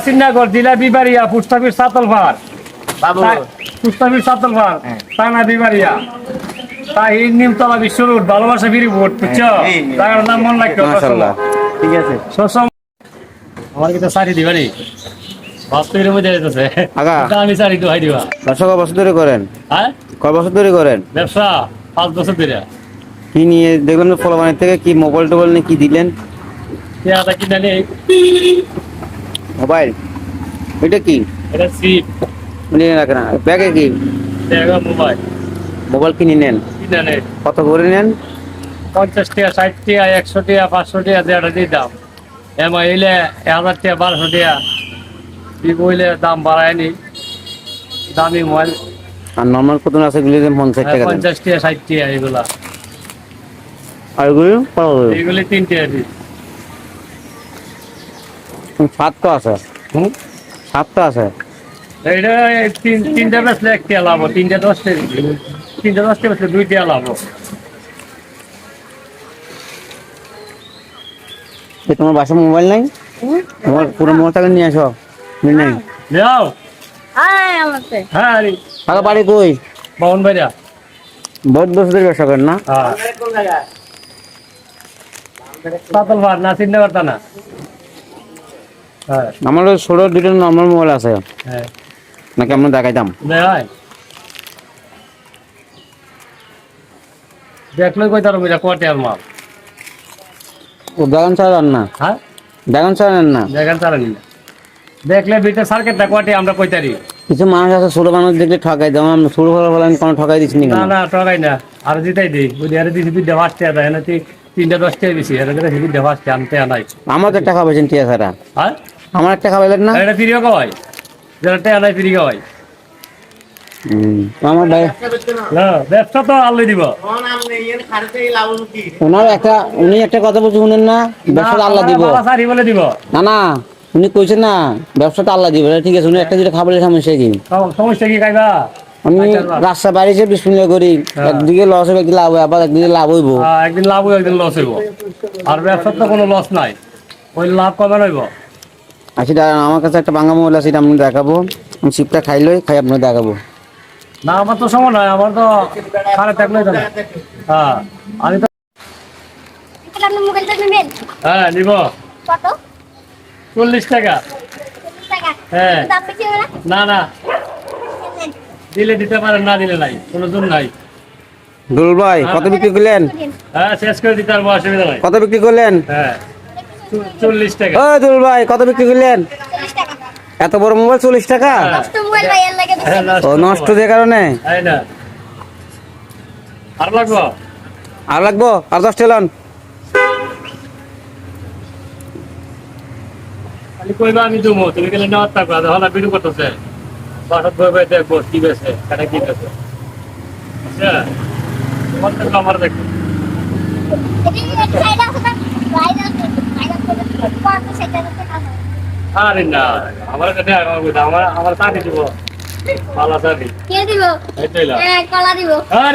নাসিরনগর জেলা বিবারিয়া পুস্তাফির সাতলভার। বাবু। পুস্তাফির সাতলভার হ্যাঁ। থানা বিবারিয়া তাই নিমতলা বিশ্ব রোড ভালোবাসা ফিরি ভোট বুঝছ? হ্যাঁ, নিয়ে। টাকার নাম মনে মাশাআল্লাহ। ঠিক আছে। সবসময় আমার কিন্তু মধ্যে যেতেছে আমি দোহাই দিবা। ব্যবসা কয় বছর ধরে করেন? হ্যাঁ? কয় বছর ধরে করেন? ব্যবসা পাঁচ বছর ধরে। কি নিয়ে দেখলাম ফলবানের থেকে কি মোবাইল টোবাইল নিয়ে কি দিলেন? পেয়াটা কিনে নেই মোবাইল? এটা কি? এটা সিপ নিয়ে রাখেন ব্যাগে কি? মোবাইল। মোবাইল কিনে নেন? কত করে নেন? পঞ্চাশ টাকা ষাট টাকা একশো টাকা পাঁচশো টাকা দেড়টা দিয়ে দাম। এমআই এলে হাজার টাকা বারোশো টাকা। ভিভো হইলে দাম বাড়ায় নি। দামি মোবাইল। আর নর্মাল কত আছে গুলি পঞ্চাশ টাকা দেন? পঞ্চাশ টাকা ষাট টাকা এগুলা। আর করে? এগুলি তিন টাকা পিস সাত তো আছে। হুম সাত তো আছে। এইটা তিন তিনটা বেচলে এক লাভ তিনটা দশ তিনটা দশ টাকা বেচলে লাভ। তোমার বাসা মোবাইল নাই? মোবাইল পুরো মোবাইল নিয়ে আসো নাই। যাও। হ্যাঁ হ্যাঁ আরে। বাড়ি কই? বাবন ভাইরা। বহুত বছর ধরে ব্যবসা করেন না? হ্যাঁ। সাতল ভার না চিন্তা করতা না। আমার ষোলো দুটো নর্মাল মোবাইল আছে। নাকি আমরা দেখাইতাম ভাই দেখলে কই তার মিরা কোটে আর মাল ও না। হ্যাঁ না। দেখলে সার্কেটটা আমরা কিছু মানুষ আছে ছোট মানুষ দেখলে ঠকাই আমরা ভালো ভালো আমি কোনো ঠকাই দিচ্ছি না না টকাই না। আর জিতাই দিই বুঝি আরে দিছি বিদ্যা ফাঁসতে দেয় না তিনটা বেশি আনতে আনাই। আমাকে একটা খাওয়াইছেন টিয়া ছাড়া। হ্যাঁ আমার একটা খাওয়াইলেন না? এটা ফিরিও আনাই ফিরি কয় আমার ভাই ব্যবসা তো আল্লাহ দিব। ওনার একটা উনি একটা কথা বলছে শুনেন না ব্যবসাটা আল্লাহ দিব। সারি বলে দিব। না না উনি কইছেন না ব্যবসাটা আল্লাহ দিব। ঠিক আছে উনি একটা যেটা খাবারের সমস্যা কি? সমস্যা কি খাইবা আমি আচ্ছা। রাস্তা বাড়িছে বিসমিল্লা করি। হ্যাঁ। একদিকে লস হবে একদিকে লাভ হবে আবার একদিকে লাভ হইব। একদিন লাভ হইব একদিন লস হইব। আর ব্যবসার তো কোনো লস নাই। ওই লাভ কবে হইব? আর সেটা আমার কাছে একটা বাঙ্গা মোবাইল আছে সেটা আপনি দেখাবো। আমি শিপটা খাইলই খাই আপনাকে দেখাবো। না আমার তো সময় নাই আমার তো খারাপ থাকলেই তো হ্যাঁ আমি তো আপনি মোবাইলটা নেবেন হ্যাঁ নিব। কত? চল্লিশ টাকা। হ্যাঁ। না না। দিলে দিতে পারেন না দিলে নাই কোনো জোর নাই। দুল ভাই কত বিক্রি করলেন? হ্যাঁ শেষ করে দিতে পারব অসুবিধা নাই। কত বিক্রি করলেন? হ্যাঁ চল্লিশ টাকা। ও দুল ভাই কত বিক্রি করলেন? এত বড় মোবাইল চল্লিশ টাকা? নষ্ট মোবাইল ভাই এর লাগে হ্যাঁ দিচ্ছেন। ও নষ্ট যে কারণে? আর লাগবো? আর লাগবো? আর দশ টেলন কইবা আমি দুমো তুমি গেলে নেওয়ার থাকবা হলা বিড়ু করতেছে। বাসাত বই দেখব কি বেছে কাটা কি বেছে আচ্ছা তোমার থাকলে আমার দেখো। সেটা? আরে না আমার কাছে আমার আমার চাকরি দিব? ভালো চাকরি কে? দিব? এইটাই লাভ। কলা দিব। আরে